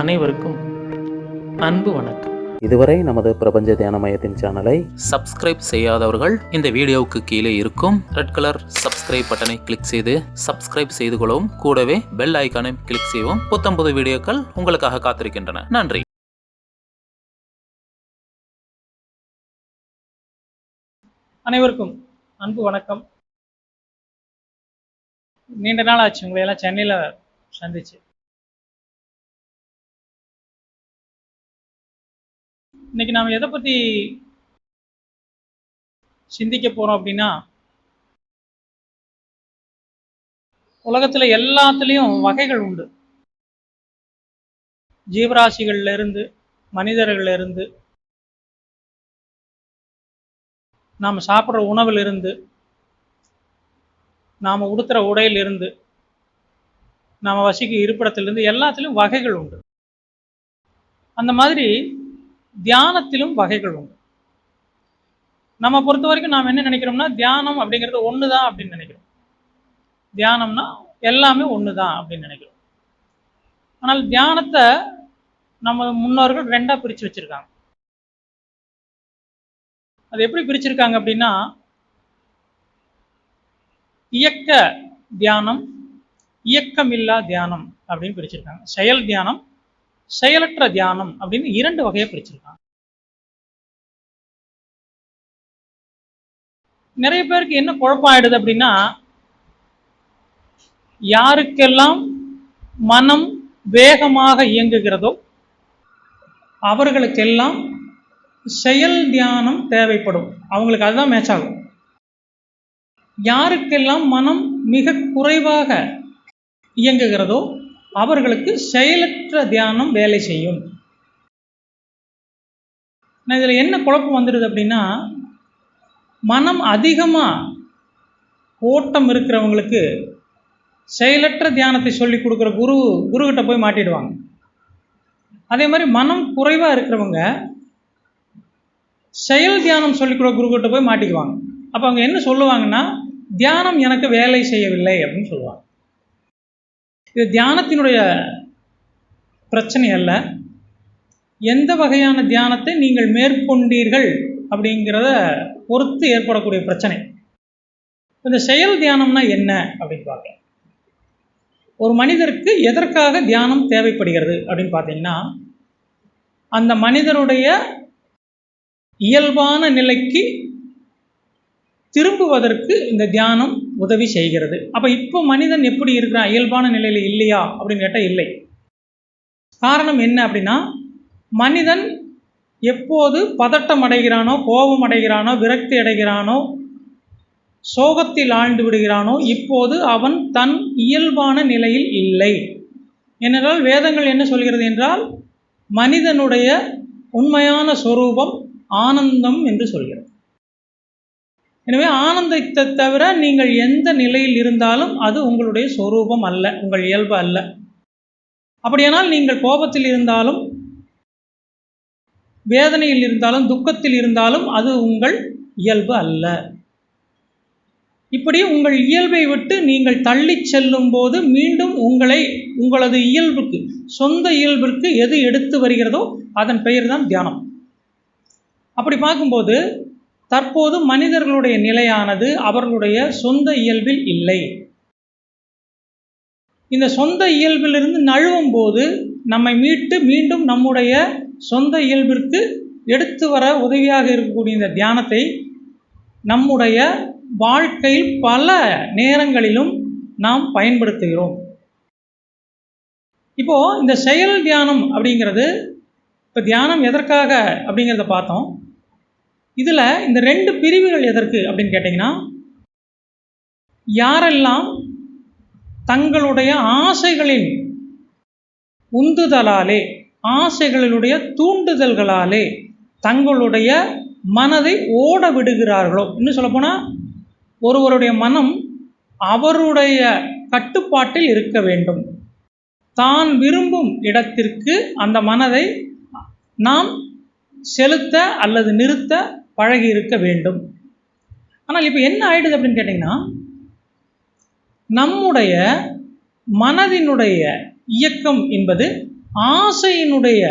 அனைவருக்கும் அன்பு வணக்கம். இதுவரை நமது பிரபஞ்ச தியான மையத்தின் சேனலை சப்ஸ்கிரைப் செய்யாதவர்கள் இந்த வீடியோவுக்கு கீழே இருக்கும் ரெட் கலர் சப்ஸ்கிரைப் பட்டனை கிளிக் செய்து சப்ஸ்கிரைப் செய்து கொள்ளவும். கூடவே பெல் ஐக்கானை கிளிக் செய்யவும். புத்தம்புது வீடியோக்கள் உங்களுக்காக காத்திருக்கின்றன. நன்றி. அனைவருக்கும் அன்பு வணக்கம். நீண்ட நாள் ஆச்சு. உங்களை எல்லாம் சென்னையில் சந்திச்சு. இன்னைக்கு நாம் எதை பற்றி சிந்திக்க போகிறோம் அப்படின்னா உலகத்தில் எல்லாத்துலேயும் வகைகள் உண்டு. ஜீவராசிகள்ல இருந்து மனிதர்கள்ல இருந்து நாம் சாப்பிட்ற உணவிலிருந்து நாம் உடுத்துகிற உடையிலிருந்து நாம் வசிக்கும் இருப்பிடத்திலிருந்து எல்லாத்துலேயும் வகைகள் உண்டு. அந்த மாதிரி தியானத்திலும் வகைகள் உண்டு. நம்ம பொறுத்த வரைக்கும் நாம் என்ன நினைக்கிறோம்னா தியானம் அப்படிங்கிறது ஒன்று தான் அப்படின்னு நினைக்கிறோம். தியானம்னா எல்லாமே ஒன்று தான் அப்படின்னு நினைக்கிறோம். ஆனால் தியானத்தை நம்ம முன்னோர்கள் ரெண்டாக பிரித்து வச்சுருக்காங்க. அது எப்படி பிரிச்சிருக்காங்க அப்படின்னா இயக்க தியானம் இயக்கமில்லா தியானம் அப்படின்னு பிரிச்சிருக்காங்க. செயல் தியானம் செயலற்ற தியானம் அப்படின்னு இரண்டு வகையை பிரிச்சிருக்காங்க. நிறைய பேருக்கு என்ன குழப்பம் ஆயிடுது அப்படின்னா யாருக்கெல்லாம் மனம் வேகமாக இயங்குகிறதோ அவர்களுக்கெல்லாம் செயல் தியானம் தேவைப்படும். அவங்களுக்கு அதுதான் மேட்ச் ஆகும். யாருக்கெல்லாம் மனம் மிக குறைவாக இயங்குகிறதோ அவர்களுக்கு செயலற்ற தியானம் வேலை செய்யும். நான் இதில் என்ன குழப்பம் வந்துடுது அப்படின்னா மனம் அதிகமாக ஓட்டம் இருக்கிறவங்களுக்கு செயலற்ற தியானத்தை சொல்லி கொடுக்குற குரு குருக்கிட்ட போய் மாட்டிடுவாங்க. அதே மாதிரி மனம் குறைவாக இருக்கிறவங்க செயல் தியானம் சொல்லிக் கொடுக்க குருக்கிட்ட போய் மாட்டிக்குவாங்க. அப்போ அவங்க என்ன சொல்லுவாங்கன்னா தியானம் எனக்கு வேலை செய்யவில்லை அப்படின்னு சொல்லுவாங்க. இது தியானத்தினுடைய பிரச்சனை அல்ல. எந்த வகையான தியானத்தை நீங்கள் மேற்கொண்டீர்கள் அப்படிங்கிறத பொறுத்து ஏற்படக்கூடிய பிரச்சனை. இந்த செயல் தியானம்னா என்ன அப்படின்னு பார்க்கலாம். ஒரு மனிதருக்கு எதற்காக தியானம் தேவைப்படுகிறது அப்படின்னு பார்த்தீங்கன்னா அந்த மனிதனுடைய இயல்பான நிலைக்கு திரும்புவதற்கு இந்த தியானம் உதவி செய்கிறது. அப்போ இப்போ மனிதன் எப்படி இருக்கிறான்? இயல்பான நிலையில் இல்லையா? அப்படின்னு கேட்டால் இல்லை. காரணம் என்ன அப்படின்னா மனிதன் எப்போது பதட்டம் அடைகிறானோ கோபம் அடைகிறானோ விரக்தி அடைகிறானோ சோகத்தில் ஆழ்ந்து விடுகிறானோ இப்போது அவன் தன் இயல்பான நிலையில் இல்லை. ஏனென்றால் வேதங்கள் என்ன சொல்கிறது என்றால் மனிதனுடைய உண்மையான சொரூபம் ஆனந்தம் என்று சொல்கிறது. எனவே ஆனந்தத்தை தவிர நீங்கள் எந்த நிலையில் இருந்தாலும் அது உங்களுடைய சொரூபம் அல்ல உங்கள் இயல்பு அல்ல. அப்படியானால் நீங்கள் கோபத்தில் இருந்தாலும் வேதனையில் இருந்தாலும் துக்கத்தில் இருந்தாலும் அது உங்கள் இயல்பு அல்ல. இப்படி உங்கள் இயல்பை விட்டு நீங்கள் தள்ளி செல்லும் போது மீண்டும் உங்களை உங்களது இயல்புக்கு சொந்த இயல்பிற்கு எது எடுத்து வருகிறதோ அதன் பெயர் தான் தியானம். அப்படி பார்க்கும்போது தற்போது மனிதர்களுடைய நிலையானது அவர்களுடைய சொந்த இயல்பில் இல்லை. இந்த சொந்த இயல்பிலிருந்து நழுவும் போது நம்மை மீட்டு மீண்டும் நம்முடைய சொந்த இயல்பிற்கு எடுத்து வர உதவியாக இருக்கக்கூடிய இந்த தியானத்தை நம்முடைய வாழ்க்கையில் பல நேரங்களிலும் நாம் பயன்படுத்துகிறோம். இப்போ இந்த செயல் தியானம் அப்படிங்கிறது இப்போ தியானம் எதற்காக அப்படிங்கிறத பார்த்தோம். இதில் இந்த ரெண்டு பிரிவுகள் எதற்கு அப்படின்னு கேட்டிங்கன்னா யாரெல்லாம் தங்களுடைய ஆசைகளின் உந்துதலாலே ஆசைகளினுடைய தூண்டுதல்களாலே தங்களுடைய மனதை ஓட விடுகிறார்களோ? இன்னும் சொல்லப்போனால் ஒருவருடைய மனம் அவருடைய கட்டுப்பாட்டில் இருக்க வேண்டும். தான் விரும்பும் இடத்திற்கு அந்த மனதை நாம் செலுத்த அல்லது நிறுத்த பழகி இருக்க வேண்டும். ஆனால் இப்போ என்ன ஆயிடுது அப்படின்னு கேட்டிங்கன்னா நம்முடைய மனதினுடைய இயக்கம் என்பது ஆசையினுடைய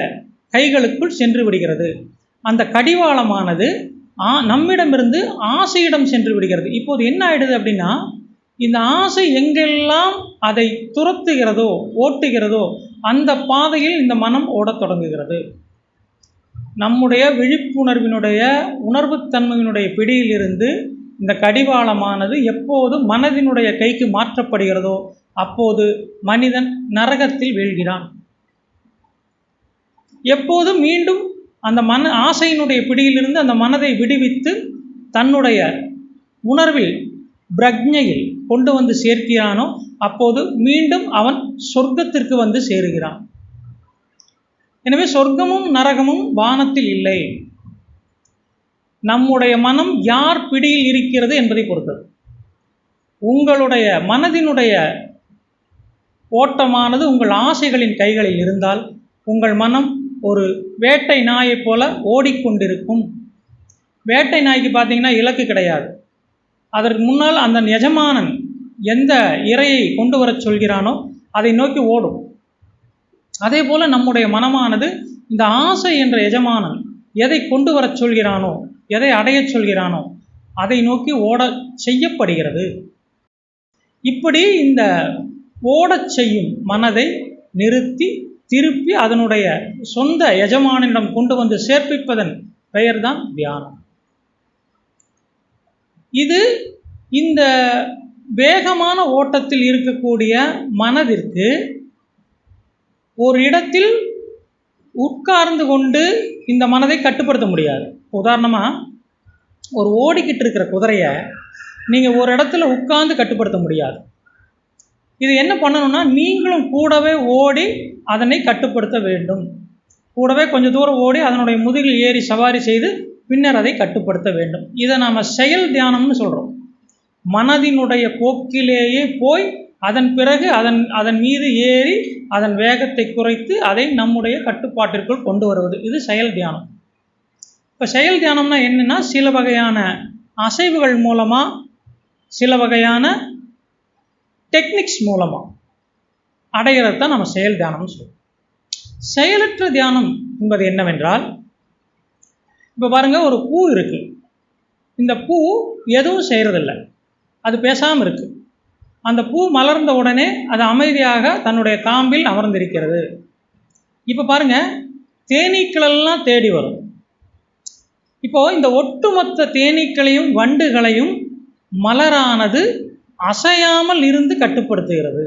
கைகளுக்குள் சென்று விடுகிறது. அந்த கடிவாளமானது ஆ நம்மிடமிருந்து ஆசையிடம் சென்று விடுகிறது. இப்போது என்ன ஆயிடுது அப்படின்னா இந்த ஆசை எங்கெல்லாம் அதை துரத்துகிறதோ ஓட்டுகிறதோ அந்த பாதையில் இந்த மனம் ஓடத் தொடங்குகிறது. நம்முடைய விழிப்புணர்வினுடைய உணர்வுத்தன்மையினுடைய பிடியிலிருந்து இந்த கடிவாளமானது எப்போது மனதினுடைய கைக்கு மாற்றப்படுகிறதோ அப்போது மனிதன் நரகத்தில் வீழ்கிறான். எப்போது மீண்டும் அந்த மன ஆசையினுடைய பிடியிலிருந்து அந்த மனதை விடுவித்து தன்னுடைய உணர்வில் பிரக்ஞையில் கொண்டு வந்து சேர்க்கிறானோ அப்போது மீண்டும் அவன் சொர்க்கத்திற்கு வந்து சேருகிறான். எனவே சொர்க்கமும் நரகமும் வானத்தில் இல்லை. நம்முடைய மனம் யார் பிடியில் இருக்கிறது என்பதை பொறுத்தது. உங்களுடைய மனதினுடைய ஓட்டமானது உங்கள் ஆசைகளின் கைகளில் இருந்தால் உங்கள் மனம் ஒரு வேட்டை நாயைப் போல ஓடிக்கொண்டிருக்கும். வேட்டை நாய்க்கு பார்த்தீங்கன்னா இலக்கு கிடையாது. அதற்கு முன்னால் அந்த எஜமானன் எந்த இரையை கொண்டு வரச் சொல்கிறானோ அதை நோக்கி ஓடும். அதே போல நம்முடைய மனமானது இந்த ஆசை என்ற எஜமானன் எதை கொண்டு வரச் சொல்கிறானோ எதை அடையச் சொல்கிறானோ அதை நோக்கி ஓட செய்யப்படுகிறது. இப்படி இந்த ஓடச் செய்யும் மனதை நிறுத்தி திருப்பி அதனுடைய சொந்த எஜமானிடம் கொண்டு வந்து சேர்ப்பிப்பதன் பெயர்தான் தியானம். இது இந்த வேகமான ஓட்டத்தில் இருக்கக்கூடிய மனதிற்கு ஒரு இடத்தில் உட்கார்ந்து கொண்டு இந்த மனதை கட்டுப்படுத்த முடியாது. உதாரணமாக ஒரு ஓடிக்கிட்டு இருக்கிற குதிரையை நீங்கள் ஒரு இடத்துல உட்கார்ந்து கட்டுப்படுத்த முடியாது. இது என்ன பண்ணணும்னா நீங்களும் கூடவே ஓடி அதனை கட்டுப்படுத்த வேண்டும். கூடவே கொஞ்சம் தூரம் ஓடி அதனுடைய முதுகில் ஏறி சவாரி செய்து பின்னர் அதை கட்டுப்படுத்த வேண்டும். இதை நாம் செயல் தியானம்னு சொல்கிறோம் மனதினுடைய போக்கிலேயே போய் அதன் பிறகு அதன் அதன் மீது ஏறி அதன் வேகத்தை குறைத்து அதை நம்முடைய கட்டுப்பாட்டிற்குள் கொண்டு வருவது. இது செயல் தியானம். இப்போ செயல் தியானம்னா என்னென்னா சில வகையான அசைவுகள் மூலமாக சில வகையான டெக்னிக்ஸ் மூலமாக அடையிறது தான் நம்ம செயல் தியானம்னு சொல்லுவோம் செயலற்ற தியானம் என்பது என்னவென்றால் இப்போ பாருங்கள் ஒரு பூ இருக்குது இந்த பூ எதுவும் செய்கிறதில்ல அது பேசாமல் இருக்குது அந்த பூ மலர்ந்த உடனே அது அமைதியாக தன்னுடைய காம்பில் அமர்ந்திருக்கிறது. இப்போ பாருங்க தேனீக்களெல்லாம் தேடி வரும். இப்போ இந்த ஒட்டுமொத்த தேனீக்களையும் வண்டுகளையும் மலரானது அசையாமல் இருந்து கட்டுப்படுத்துகிறது.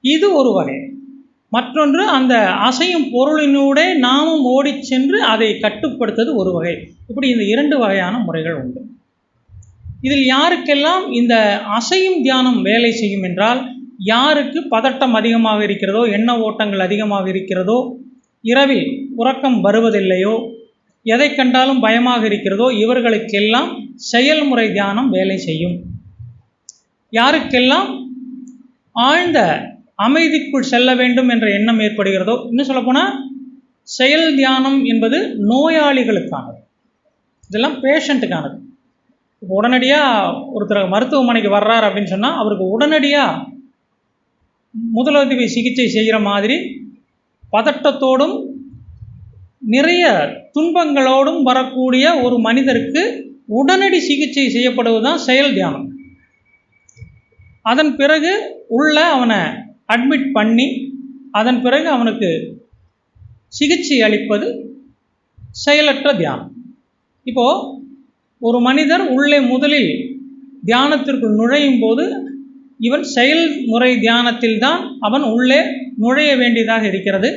இது ஒரு வகை. மற்றொன்று அந்த அசையும் பொருளினூடே நாமும் ஓடிச் சென்று அதை கட்டுப்படுத்துவது ஒரு வகை. இப்படி இந்த இரண்டு வகையான முறைகள் உண்டு. இதில் யாருக்கெல்லாம் இந்த அசையும் தியானம் வேலை செய்யும் என்றால் யாருக்கு பதட்டம் அதிகமாக இருக்கிறதோ எண்ண ஓட்டங்கள் அதிகமாக இருக்கிறதோ இரவில் உறக்கம் வருவதில்லையோ எதை கண்டாலும் பயமாக இருக்கிறதோ இவர்களுக்கெல்லாம் செயல்முறை தியானம் வேலை செய்யும். யாருக்கெல்லாம் ஆழ்ந்த அமைதிக்குள் செல்ல வேண்டும் என்ற எண்ணம் ஏற்படுகிறதோ இன்னும் சொல்லப்போனால் செயல் தியானம் என்பது நோயாளிகளுக்கானது. இதெல்லாம் பேஷண்ட்டுக்கானது இப்போ உடனடியாக ஒருத்தர் மருத்துவமனைக்கு வர்றார் அப்படின்னு சொன்னால் அவருக்கு உடனடியாக முதலுதவி சிகிச்சை செய்கிற மாதிரி பதட்டத்தோடும் நிறைய துன்பங்களோடும் வரக்கூடிய ஒரு மனிதருக்கு உடனடி சிகிச்சை செய்யப்படுவது தான் செயல் தியானம். அதன் பிறகு உள்ள அவனை அட்மிட் பண்ணி அதன் பிறகு அவனுக்கு சிகிச்சை அளிப்பது செயலற்ற தியானம். இப்போது ஒரு மனிதர் உள்ளே முதலில் தியானத்திற்குள் நுழையும் போது இவன் செயல்முறை தியானத்தில் தான் அவன் உள்ளே நுழைய வேண்டியதாக இருக்கிறது.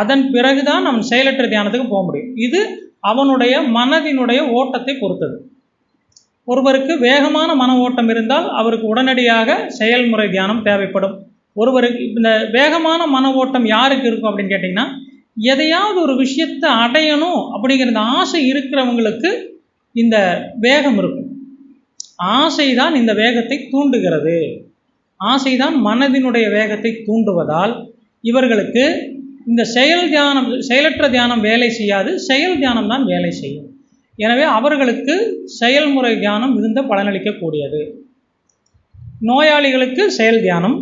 அதன் பிறகுதான் அவன் செயலற்ற தியானத்துக்கு போக முடியும். இது அவனுடைய மனதினுடைய ஓட்டத்தை பொறுத்தது. ஒருவருக்கு வேகமான மன ஓட்டம் இருந்தால் அவருக்கு உடனடியாக செயல்முறை தியானம் தேவைப்படும். ஒருவருக்கு இந்த வேகமான மன ஓட்டம் யாருக்கு இருக்கும் அப்படின்னு கேட்டிங்கன்னா எதையாவது ஒரு விஷயத்தை அடையணும் அப்படிங்கிற ஆசை இருக்கிறவங்களுக்கு இந்த வேகம் இருக்கும். ஆசை தான் இந்த வேகத்தை தூண்டுகிறது. ஆசைதான் மனதினுடைய வேகத்தை தூண்டுவதால் இவர்களுக்கு இந்த செயல் தியானம் செயலற்ற தியானம் வேலை செய்யாது செயல் தியானம் தான் வேலை செய்யும். எனவே அவர்களுக்கு செயல்முறை தியானம் மிகுந்த பலனளிக்கக்கூடியது. நோயாளிகளுக்கு செயல் தியானம்.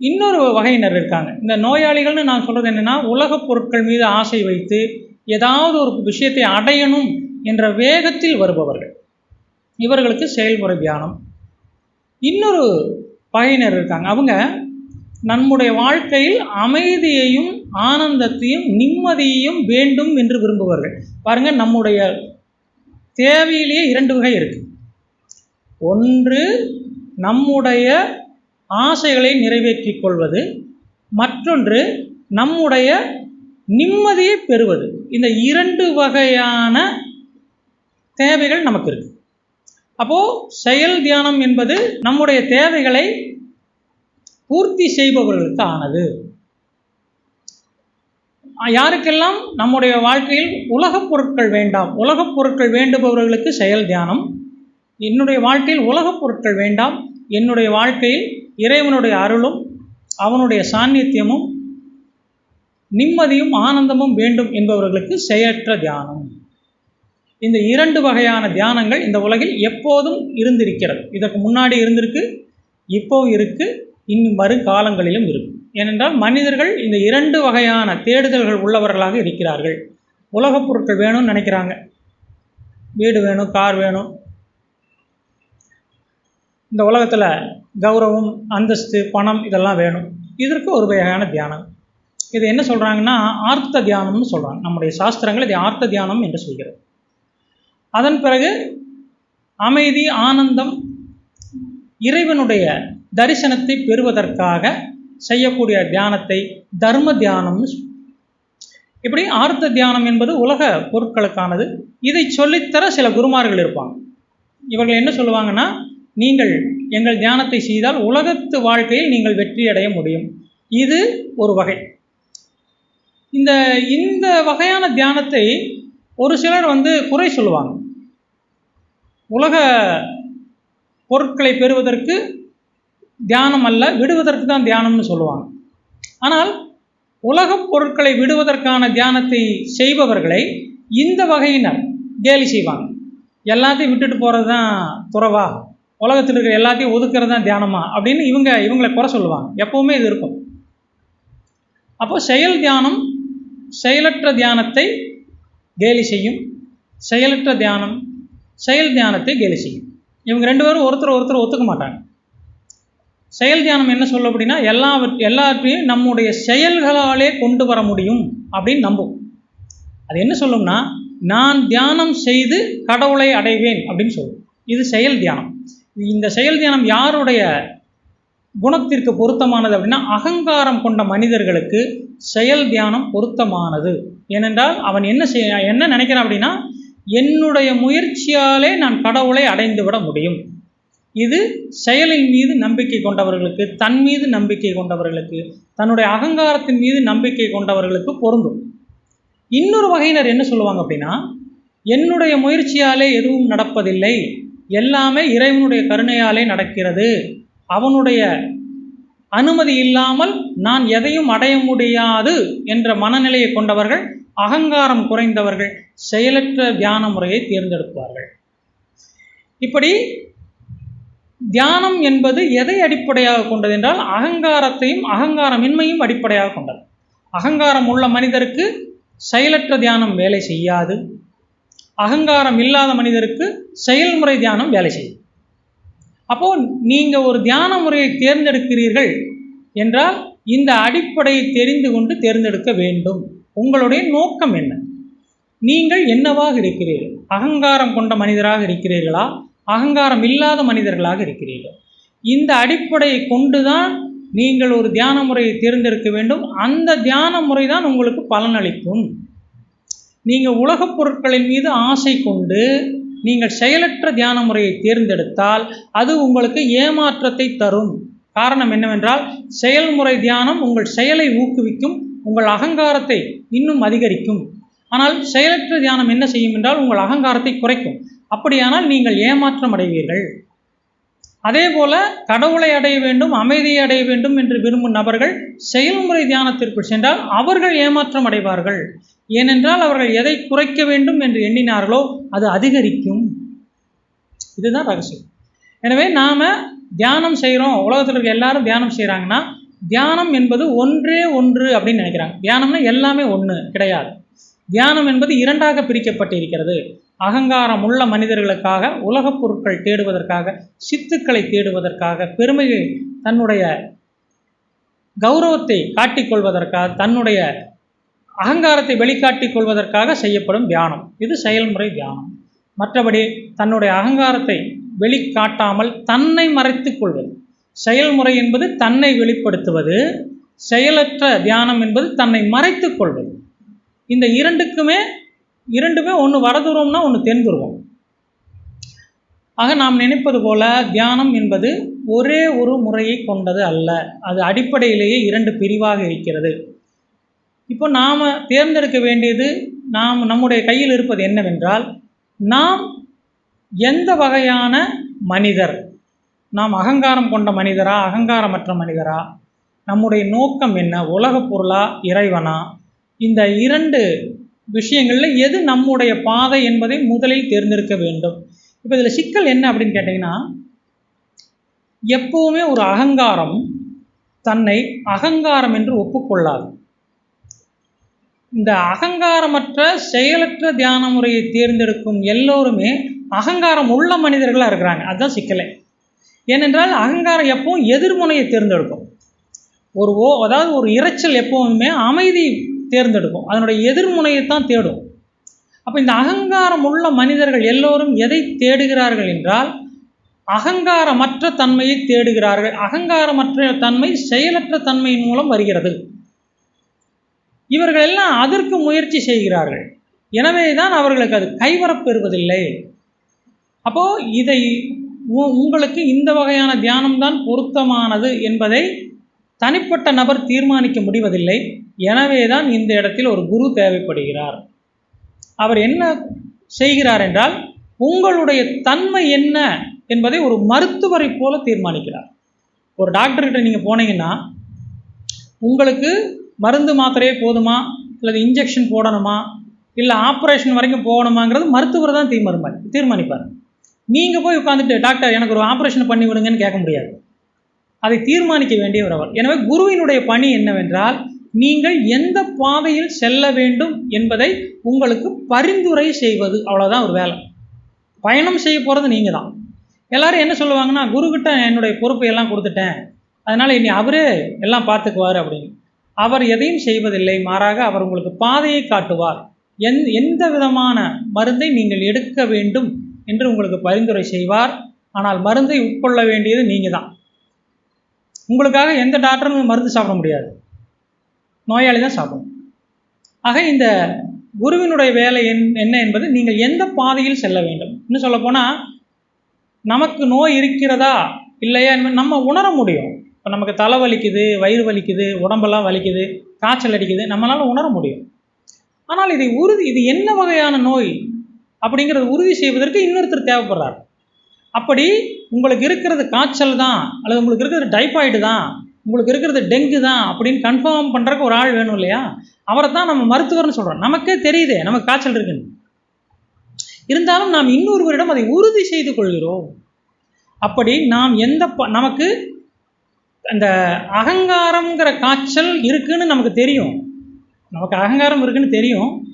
இன்னொரு வகையினர் இருக்காங்க. இந்த நோயாளிகள்னு நான் சொல்கிறது என்னென்னா உலகப் பொருட்கள் மீது ஆசை வைத்து ஏதாவது ஒரு விஷயத்தை அடையணும் என்ற வேகத்தில் வருபவர்கள். இவர்களுக்கு செயல்முறை தியானம். இன்னொரு வகையினர் இருக்காங்க. அவங்க நம்முடைய வாழ்க்கையில் அமைதியையும் ஆனந்தத்தையும் நிம்மதியையும் வேண்டும் என்று விரும்புவார்கள். பாருங்க நம்முடைய தேவையிலேயே இரண்டு வகை இருக்கு. ஒன்று நம்முடைய ஆசைகளை நிறைவேற்றிக் கொள்வது. மற்றொன்று நம்முடைய நிம்மதியை பெறுவது. இந்த இரண்டு வகையான தேவைகள் நமக்கு இருக்கு. அப்போது செயல் தியானம் என்பது நம்முடைய தேவைகளை பூர்த்தி செய்பவர்களுக்கு ஆனது. யாருக்கெல்லாம் நம்முடைய வாழ்க்கையில் உலகப் பொருட்கள் வேண்டாம் உலகப் பொருட்கள் வேண்டுபவர்களுக்கு செயல் தியானம் என்னுடைய வாழ்க்கையில் உலகப் பொருட்கள் வேண்டாம் என்னுடைய வாழ்க்கையில் இறைவனுடைய அருளும் அவனுடைய சாநித்தியமும் நிம்மதியும் ஆனந்தமும் வேண்டும் என்பவர்களுக்கு செயற்ற தியானம். இந்த இரண்டு வகையான தியானங்கள் இந்த உலகில் எப்போதும் இருந்திருக்கிறது. இதற்கு முன்னாடி இருந்திருக்கு இப்போ இருக்கு இன்னும் வருங்காலங்களிலும் இருக்கு. ஏனென்றால் மனிதர்கள் இந்த இரண்டு வகையான தேடுதல்கள் உள்ளவர்களாக இருக்கிறார்கள். உலகப் பொருட்கள் வேணும்னு நினைக்கிறாங்க. வீடு வேணும் கார் வேணும். இந்த உலகத்தில் கௌரவம் அந்தஸ்து பணம் இதெல்லாம் வேணும். இதற்கு ஒரு வகையான தியானம். இது என்ன சொல்கிறாங்கன்னா ஆர்த்த தியானம்னு சொல்கிறாங்க நம்முடைய சாஸ்திரங்கள் இதை ஆர்த்த தியானம் என்று சொல்கிறது. அதன் பிறகு அமைதி ஆனந்தம் இறைவனுடைய தரிசனத்தை பெறுவதற்காக செய்யக்கூடிய தியானத்தை தர்ம தியானம்னு இப்படி ஆர்த்த தியானம் என்பது உலக பொருட்களுக்கானது. இதை சொல்லித்தர சில குருமார்கள் இருப்பாங்க. இவர்கள் என்ன சொல்லுவாங்கன்னா நீங்கள் எங்கள் தியானத்தை செய்தால் உலகத்து வாழ்க்கையில் நீங்கள் வெற்றி அடைய முடியும். இது ஒரு வகை. இந்த இந்த வகையான தியானத்தை ஒரு சிலர் வந்து குறை சொல்லுவாங்க. உலக பொருட்களை பெறுவதற்கு தியானம் அல்ல விடுவதற்கு தான் தியானம்னு சொல்லுவாங்க. ஆனால் உலகப் பொருட்களை விடுவதற்கான தியானத்தை செய்பவர்களை இந்த வகையினர் கேலி செய்வாங்க. எல்லாத்தையும் விட்டுட்டு போகிறது தான் துறவா? உலகத்தில் இருக்கிற எல்லாத்தையும் ஒதுக்கிறது தான் தியானமா? அப்படின்னு இவங்க இவங்களை குறை சொல்லுவாங்க. எப்பவுமே இது இருக்கும். அப்போ செயல் தியானம் செயலற்ற தியானத்தை கேலி செய்யும். செயலற்ற தியானம் செயல் தியானத்தை கேலி செய்யும். இவங்க ரெண்டு பேரும் ஒருத்தர் ஒருத்தர் ஒத்துக்க மாட்டாங்க. செயல் தியானம் என்ன சொல்லும் அப்படின்னா எல்லாவற்றையும் எல்லாத்தையும் நம்முடைய செயல்களாலே கொண்டு வர முடியும் அப்படின்னு நம்பும். அது என்ன சொல்லும்னா நான் தியானம் செய்து கடவுளை அடைவேன் அப்படின்னு சொல்லும். இது செயல் தியானம். இந்த செயல் தியானம் யாருடைய குணத்திற்கு பொருத்தமானது அப்படின்னா அகங்காரம் கொண்ட மனிதர்களுக்கு செயல் தியானம் பொருத்தமானது. ஏனென்றால் அவன் என்ன செய்ய என்ன நினைக்கிறான் அப்படின்னா என்னுடைய முயற்சியாலே நான் கடவுளை அடைந்து விட முடியும். இது செயலின் மீது நம்பிக்கை கொண்டவர்களுக்கு தன் மீது நம்பிக்கை கொண்டவர்களுக்கு தன்னுடைய அகங்காரத்தின் மீது நம்பிக்கை கொண்டவர்களுக்கு பொருந்தும். இன்னொரு வகையினர் என்ன சொல்லுவாங்க அப்படின்னா என்னுடைய முயற்சியாலே எதுவும் நடப்பதில்லை. எல்லாமே இறைவனுடைய கருணையாலே நடக்கிறது. அவனுடைய அனுமதி இல்லாமல் நான் எதையும் அடைய முடியாது என்ற மனநிலையை கொண்டவர்கள் அகங்காரம் குறைந்தவர்கள் செயலற்ற தியான முறையை தேர்ந்தெடுப்பார்கள். இப்படி தியானம் என்பது எதை அடிப்படையாக கொண்டது என்றால் அகங்காரத்தையும் அகங்காரமின்மையும் அடிப்படையாக கொண்டது. அகங்காரம் உள்ள மனிதருக்கு செயலற்ற தியானம் வேலை செய்யாது. அகங்காரம் இல்லாத மனிதருக்கு செயல்முறை தியானம் வேலை செய்யும். அப்போ நீங்க ஒரு தியான முறையை தேர்ந்தெடுக்கிறீர்கள் என்றால் இந்த அடிப்படையை தெரிந்து கொண்டு தேர்ந்தெடுக்க வேண்டும். உங்களுடைய நோக்கம் என்ன? நீங்கள் என்னவாக இருக்கிறீர்கள்? அகங்காரம் கொண்ட மனிதராக இருக்கிறீர்களா? அகங்காரம் இல்லாத மனிதர்களாக இருக்கிறீர்கள். இந்த அடிப்படையை கொண்டுதான் நீங்கள் ஒரு தியான முறையை தேர்ந்தெடுக்க வேண்டும். அந்த தியான முறை தான் உங்களுக்கு பலனளிக்கும். நீங்கள் உலகப் பொருட்களின் மீது ஆசை கொண்டு நீங்கள் செயலற்ற தியான முறையை தேர்ந்தெடுத்தால் அது உங்களுக்கு ஏமாற்றத்தை தரும். காரணம் என்னவென்றால் செயல்முறை தியானம் உங்கள் செயலை ஊக்குவிக்கும் உங்கள் அகங்காரத்தை இன்னும் அதிகரிக்கும். ஆனால் செயலற்ற தியானம் என்ன செய்யும் என்றால் உங்கள் அகங்காரத்தை குறைக்கும். அப்படியானால் நீங்கள் ஏமாற்றம் அடைவீர்கள். அதே போல கடவுளை அடைய வேண்டும் அமைதியை அடைய வேண்டும் என்று விரும்பும் நபர்கள் செயல்முறை தியானத்திற்குள் சென்றால் அவர்கள் ஏமாற்றம் அடைவார்கள். ஏனென்றால் அவர்கள் எதை குறைக்க வேண்டும் என்று எண்ணினார்களோ அது அதிகரிக்கும். இதுதான் ரகசியம். எனவே நாம் தியானம் செய்கிறோம் உலகத்தில் இருக்க எல்லாரும் தியானம் செய்கிறாங்கன்னா தியானம் என்பது ஒன்றே ஒன்று அப்படின்னு நினைக்கிறாங்க. தியானம்னா எல்லாமே ஒன்று கிடையாது. தியானம் என்பது இரண்டாக பிரிக்கப்பட்டு இருக்கிறது அகங்காரம் உள்ள மனிதர்களுக்காக உலகப் பொருட்கள் தேடுவதற்காக சித்துக்களை தேடுவதற்காக பெருமையை தன்னுடைய கௌரவத்தை காட்டிக்கொள்வதற்காக தன்னுடைய அகங்காரத்தை வெளிக்காட்டிக் கொள்வதற்காக செய்யப்படும் தியானம். இது செயல்முறை தியானம். மற்றபடி தன்னுடைய அகங்காரத்தை வெளிக்காட்டாமல் தன்னை மறைத்துக் கொள்வது. செயல்முறை என்பது தன்னை வெளிப்படுத்துவது. செயலற்ற தியானம் என்பது தன்னை மறைத்துக் கொள்வது. இந்த இரண்டுக்குமே இரண்டுமே ஒன்று வடதுருவம்னா ஒன்று தென்துருவம் ஆக நாம் நினைப்பது போல தியானம் என்பது ஒரே ஒரு முறையை கொண்டது அல்ல. அது அடிப்படையிலேயே இரண்டு பிரிவாக இருக்கிறது. இப்போ நாம் தேர்ந்தெடுக்க வேண்டியது நாம் நம்முடைய கையில் இருப்பது என்னவென்றால் நாம் எந்த வகையான மனிதர்? நாம் அகங்காரம் கொண்ட மனிதரா அகங்காரமற்ற மனிதரா? நம்முடைய நோக்கம் என்ன? உலகப் பொருளா இறைவனா? இந்த இரண்டு விஷயங்களில் எது நம்முடைய பாதை என்பதை முதலில் தேர்ந்தெடுக்க வேண்டும். இப்போ இதில் சிக்கல் என்ன அப்படின்னு கேட்டிங்கன்னா எப்போவுமே ஒரு அகங்காரம் தன்னை அகங்காரம் என்று ஒப்புக்கொள்ளாது. இந்த அகங்காரமற்ற செயலற்ற தியான முறையை தேர்ந்தெடுக்கும் எல்லோருமே அகங்காரம் உள்ள மனிதர்களாக இருக்கிறாங்க. அதுதான் சிக்கலை. ஏனென்றால் அகங்காரம் எப்பவும் எதிர்முனையை தேர்ந்தெடுக்கும். ஒரு ஓ அதாவது ஒரு இரைச்சல் எப்பவுமே அமைதி தேர்ந்தெடுக்கும். அதனுடைய எதிர்முனையை தான் தேடும். அப்போ இந்த அகங்காரம் உள்ள மனிதர்கள் எல்லோரும் எதை தேடுகிறார்கள் என்றால் அகங்காரமற்ற தன்மையை தேடுகிறார்கள். அகங்காரமற்ற தன்மை செயலற்ற தன்மையின் மூலம் வருகிறது. இவர்கள் எல்லாம் அதற்கு முயற்சி செய்கிறார்கள். எனவே தான் அவர்களுக்கு அது கைவரப்பெறுவதில்லை அப்போ இதை உ- உங்களுக்கு இந்த வகையான தியானம்தான் பொருத்தமானது என்பதை தனிப்பட்ட நபர் தீர்மானிக்க முடிவதில்லை. எனவே தான் இந்த இடத்தில் ஒரு குரு தேவைப்படுகிறார். அவர் என்ன செய்கிறார் என்றால் உங்களுடைய தன்மை என்ன என்பதை ஒரு மருத்துவரை போல தீர்மானிக்கிறார். ஒரு டாக்டர்கிட்ட நீங்கள் போனீங்கன்னா உங்களுக்கு மருந்து மாத்திரையே போதுமா? அல்லது இன்ஜெக்ஷன் போடணுமா? இல்லை ஆப்ரேஷன் வரைக்கும் போகணுமாங்கிறது மருத்துவர் தான் தீர்மானி தீர்மானிப்பார். நீங்கள் போய் உட்காந்துட்டு டாக்டர் எனக்கு ஒரு ஆப்ரேஷன் பண்ணி விடுங்கன்னு கேட்க முடியாது. அதை தீர்மானிக்க வேண்டியவர் அவர். எனவே குருவினுடைய பணி என்னவென்றால் நீங்கள் எந்த பாதையில் செல்ல வேண்டும் என்பதை உங்களுக்கு பரிந்துரை செய்வது அவ்வளோதான் ஒரு வேலை. பயணம் செய்ய போகிறது நீங்கள் தான் எல்லாரும் என்ன சொல்லுவாங்கன்னா குருக்கிட்ட என்னுடைய பொறுப்பை எல்லாம் கொடுத்துட்டேன். அதனால் இனி அவரே எல்லாம் பார்த்துக்குவார் அப்படின்னு. அவர் எதையும் செய்வதில்லை. மாறாக அவர் உங்களுக்கு பாதையை காட்டுவார். எந் எந்த விதமான மருந்தை நீங்கள் எடுக்க வேண்டும் என்று உங்களுக்கு பரிந்துரை செய்வார். ஆனால் மருந்தை உட்கொள்ள வேண்டியது நீங்கள் தான் உங்களுக்காக எந்த டாக்டரும் மருந்து சாப்பிட முடியாது. நோயாளி தான் சாப்பிடும் ஆக இந்த குருவினுடைய வேலை என் என்ன என்பது நீங்கள் எந்த பாதையில் செல்ல வேண்டும்? இன்னும் சொல்லப்போனால் நமக்கு நோய் இருக்கிறதா இல்லையா என்பது நம்ம உணர முடியும். இப்போ நமக்கு தலை வலிக்குது வயிறு வலிக்குது உடம்பெல்லாம் வலிக்குது காய்ச்சல் அடிக்குது நம்மளால் உணர முடியும். ஆனால் இதை உறுதி இது என்ன வகையான நோய் அப்படிங்கிறத உறுதி செய்வதற்கு இன்னொருத்தர் தேவைப்படுறார். அப்படி உங்களுக்கு இருக்கிறது காய்ச்சல் தான் அல்லது உங்களுக்கு இருக்கிறது டைஃபாய்டு தான் உங்களுக்கு இருக்கிறது டெங்கு தான் அப்படின்னு கன்ஃபார்ம் பண்ணுறக்கு ஒரு ஆள் வேணும் இல்லையா? அவரை தான் நம்ம மருத்துவர்னு சொல்கிறோம் நமக்கே தெரியுதே நமக்கு காய்ச்சல் இருக்குன்னு. இருந்தாலும் நாம் இன்னொருவரிடம் அதை உறுதி செய்து கொள்கிறோம். அப்படி நாம் எந்த ப- நமக்கு அந்த அகங்காரங்கிற காய்ச்சல் இருக்குன்னு நமக்கு தெரியும். நமக்கு அகங்காரம் இருக்குன்னு தெரியும்.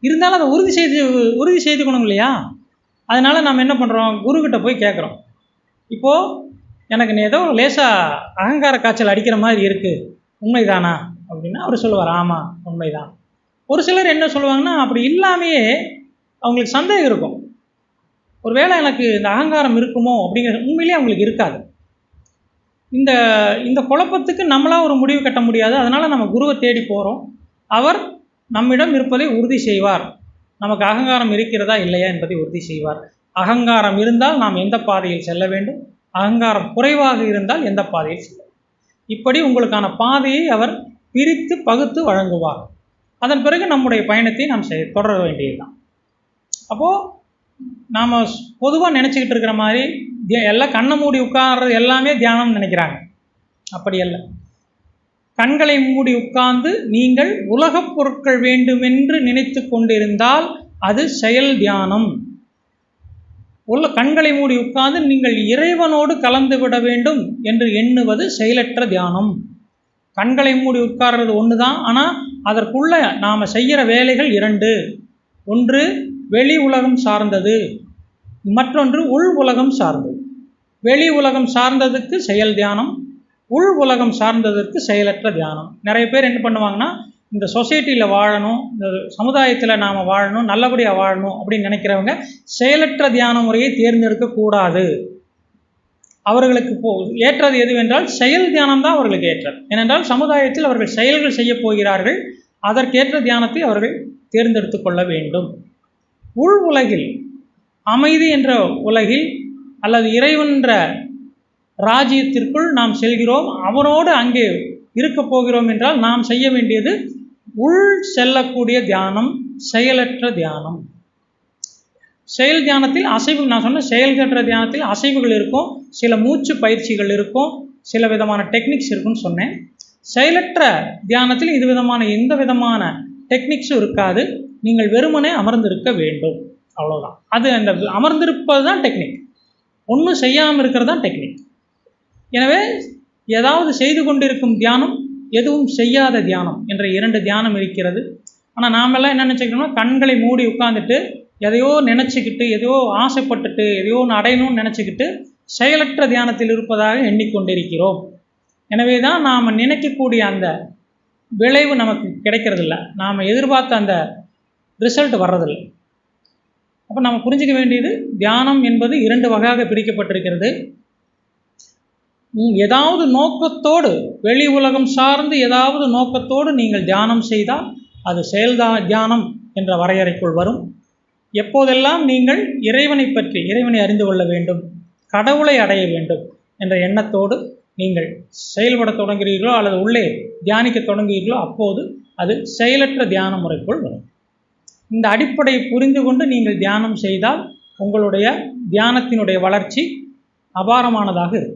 இருந்தாலும் அதை உறுதி செய்து உறுதி செய்துக்கணும் இல்லையா? அதனால் நாம் என்ன பண்ணுறோம் குருக்கிட்ட போய் கேட்குறோம். இப்போது எனக்கு நீ ஏதோ லேசாக அகங்கார காய்ச்சல் அடிக்கிற மாதிரி இருக்குது உண்மைதானா? அப்படின்னா அவர் சொல்லுவார். ஆமாம் உண்மைதான். ஒரு சிலர் என்ன சொல்லுவாங்கன்னா அப்படி இல்லாமையே அவங்களுக்கு சந்தேகம் இருக்கும். ஒருவேளை எனக்கு இந்த அகங்காரம் இருக்குமோ அப்படிங்கிற உண்மையிலேயே அவங்களுக்கு இருக்காது. இந்த இந்த குழப்பத்துக்கு நம்மளாக ஒரு முடிவு கட்ட முடியாது. அதனால் நம்ம குருவை தேடி போகிறோம் அவர் நம்மிடம் இருப்பதை உறுதி செய்வார். நமக்கு அகங்காரம் இருக்கிறதா இல்லையா என்பதை உறுதி செய்வார். அகங்காரம் இருந்தால் நாம் எந்த பாதையில் செல்ல வேண்டும்? அகங்காரம் குறைவாக இருந்தால் எந்த பாதையில் செல்லும் இப்படி உங்களுக்கான பாதையை அவர் பிரித்து பகுத்து வழங்குவார். அதன் பிறகு நம்முடைய பயணத்தை நாம் செய் தொடர வேண்டியதுதான். அப்போது நாம் பொதுவாக நினச்சிக்கிட்டு இருக்கிற மாதிரி எல்லாம் கண்ணை மூடி உட்கார்றது எல்லாமே தியானம்னு நினைக்கிறாங்க. அப்படி அல்ல. கண்களை மூடி உட்கார்ந்து நீங்கள் உலகப் பொருட்கள் வேண்டுமென்று நினைத்து கொண்டிருந்தால் அது செயல் தியானம். உள்ள கண்களை மூடி உட்கார்ந்து நீங்கள் இறைவனோடு கலந்து விட வேண்டும் என்று எண்ணுவது செயலற்ற தியானம். கண்களை மூடி உட்கார்றது ஒன்று தான் ஆனால் அதற்குள்ள நாம் செய்கிற வேலைகள் இரண்டு. ஒன்று வெளி உலகம் சார்ந்தது. மற்றொன்று உள் உலகம் சார்ந்தது. வெளி உலகம் சார்ந்ததுக்கு செயல் தியானம் உள் உலகம் சார்ந்ததற்கு செயலற்ற தியானம். நிறைய பேர் என்ன பண்ணுவாங்கன்னா இந்த சொசைட்டியில் வாழணும் இந்த சமுதாயத்தில் நாம் வாழணும் நல்லபடியாக வாழணும் அப்படின்னு நினைக்கிறவங்க செயலற்ற தியான முறையை தேர்ந்தெடுக்கக்கூடாது அவர்களுக்கு போ ஏற்றது எதுவென்றால் செயல் தியானம் தான் அவர்களுக்கு ஏற்றது. ஏனென்றால் சமுதாயத்தில் அவர்கள் செயல்கள் செய்ய போகிறார்கள் அதற்கேற்ற தியானத்தை அவர்கள் தேர்ந்தெடுத்து கொள்ள வேண்டும். உள் உலகில் அமைதி என்ற உலகில் அல்லது இறைவன்ற ராஜ்யத்திற்குள் நாம் செல்கிறோம் அவனோடு அங்கே இருக்க போகிறோம் என்றால் நாம் செய்ய வேண்டியது உள் செல்லக்கூடிய தியானம் செயலற்ற தியானம். செயல் தியானத்தில் அசைவு நான் சொன்ன செயல்கற்ற தியானத்தில் அசைவுகள் இருக்கும் சில மூச்சு பயிற்சிகள் இருக்கும் சில விதமான டெக்னிக்ஸ் இருக்குன்னு சொன்னேன். செயலற்ற தியானத்தில் இது விதமான எந்த விதமான டெக்னிக்ஸும் இருக்காது. நீங்கள் வெறுமனே அமர்ந்திருக்க வேண்டும். அவ்வளோதான் அது அந்த அமர்ந்திருப்பது தான் டெக்னிக் ஒன்றும் செய்யாமல் இருக்கிறது தான் டெக்னிக் எனவே ஏதாவது செய்து கொண்டிருக்கும் தியானம் எதுவும் செய்யாத தியானம் என்ற இரண்டு தியானம் இருக்கிறது. ஆனால் நாமெல்லாம் என்ன நினச்சிக்கணும்னா கண்களை மூடி உட்காந்துட்டு எதையோ நினச்சிக்கிட்டு எதையோ ஆசைப்பட்டுட்டு எதையோ ஒன்று அடையணும்னு நினச்சிக்கிட்டு செயலற்ற தியானத்தில் இருப்பதாக எண்ணிக்கொண்டிருக்கிறோம். எனவே தான் நாம் நினைக்கக்கூடிய அந்த விளைவு நமக்கு கிடைக்கிறதில்ல. நாம் எதிர்பார்த்த அந்த ரிசல்ட் வர்றதில்லை. அப்போ நம்ம புரிஞ்சிக்க வேண்டியது தியானம் என்பது இரண்டு வகையாக பிரிக்கப்பட்டிருக்கிறது. ஏதாவது நோக்கத்தோடு வெளி உலகம் சார்ந்து ஏதாவது நோக்கத்தோடு நீங்கள் தியானம் செய்தால் அது செயல்தா தியானம் என்ற வரையறைக்குள் வரும். எப்போதெல்லாம் நீங்கள் இறைவனை பற்றி இறைவனை அறிந்து கொள்ள வேண்டும் கடவுளை அடைய வேண்டும் என்ற எண்ணத்தோடு நீங்கள் செயல்பட தொடங்குகிறீர்களோ அல்லது உள்ளே தியானிக்க தொடங்குகிறீர்களோ அப்போது அது செயலற்ற தியான முறைக்குள் வரும். இந்த அடிப்படையை புரிந்து கொண்டு நீங்கள் தியானம் செய்தால் உங்களுடைய தியானத்தினுடைய வளர்ச்சி அபாரமானதாக இருக்கும்.